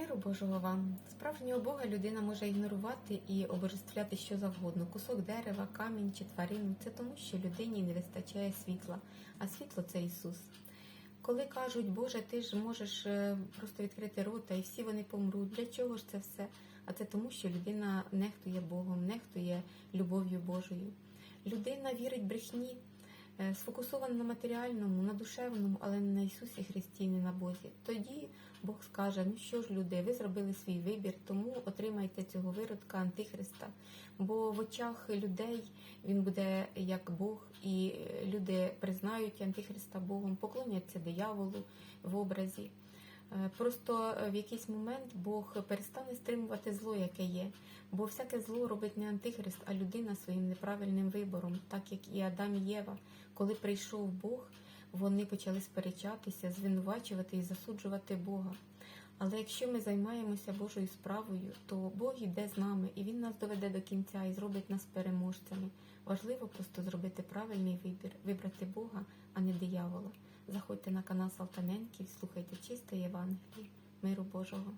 Миру Божого вам. Справжнього Бога людина може ігнорувати і обожествляти що завгодно. Кусок дерева, камінь чи тварину. Це тому, що людині не вистачає світла, а світло це Ісус. Коли кажуть, Боже, ти ж можеш е, просто відкрити рота і всі вони помруть. Для чого ж це все? А це тому, що людина нехтує Богом, нехтує любов'ю Божою. Людина вірить брехні, сфокусована на матеріальному, на душевному, але не на Ісусі Христі, не на Бозі. Тоді Бог скаже: ну що ж, люди, ви зробили свій вибір, тому отримайте цього виродка Антихриста. Бо в очах людей він буде як Бог, і люди признають Антихриста Богом, поклоняться дияволу в образі. Е, Просто в якийсь момент Бог перестане стримувати зло, яке є. Бо всяке зло робить не антихрист, а людина своїм неправильним вибором, так як і Адам і Єва. Коли прийшов Бог, вони почали сперечатися, звинувачувати і засуджувати Бога. Але якщо ми займаємося Божою справою, то Бог йде з нами і Він нас доведе до кінця і зробить нас переможцями. Важливо просто зробити правильний вибір, вибрати Бога, а не диявола. Заходьте на канал Салтаненків, слухайте чисте Євангеліє, миру Божого.